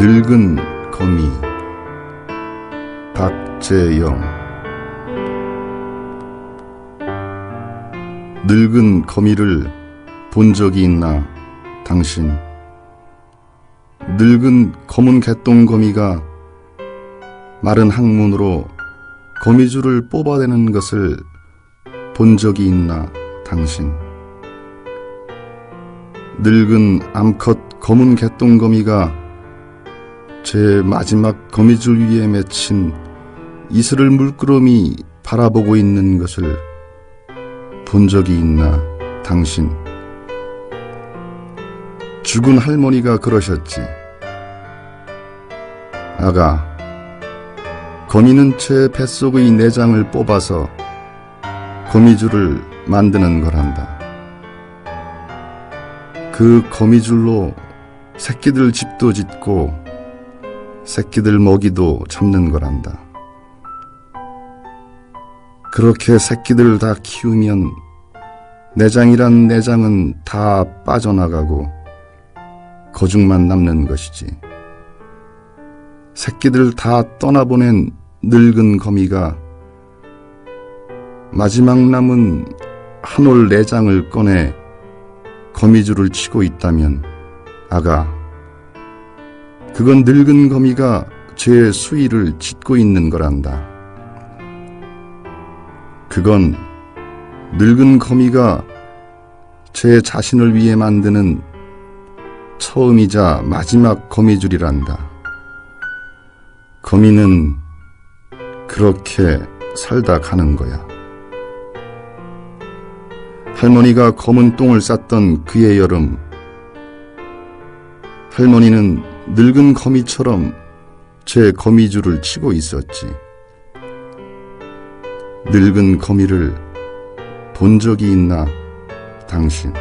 늙은 거미. 박재영. 늙은 거미를 본 적이 있나 당신? 늙은 검은 개똥거미가 마른 항문으로 거미줄을 뽑아내는 것을 본 적이 있나 당신? 늙은 암컷 검은 개똥거미가 제 마지막 거미줄 위에 맺힌 이슬을 물끄러미 바라보고 있는 것을 본 적이 있나 당신? 죽은 할머니가 그러셨지. 아가 거미는 제 뱃속의 내장을 뽑아서 거미줄을 만드는 거란다. 그 거미줄로 새끼들 집도 짓고 새끼들 먹이도 잡는 거란다. 그렇게 새끼들 다 키우면 내장이란 내장은 다 빠져나가고 거죽만 남는 것이지. 새끼들 다 떠나보낸 늙은 거미가 마지막 남은 한 올 내장을 꺼내 거미줄을 치고 있다면 아가 그건 늙은 거미가 제 수위를 짓고 있는 거란다. 그건 늙은 거미가 제 자신을 위해 만드는 처음이자 마지막 거미줄이란다. 거미는 그렇게 살다 가는 거야. 할머니가 검은 똥을 쌌던 그의 여름, 할머니는 늙은 거미처럼 제 거미줄을 치고 있었지. 늙은 거미를 본 적이 있나, 당신?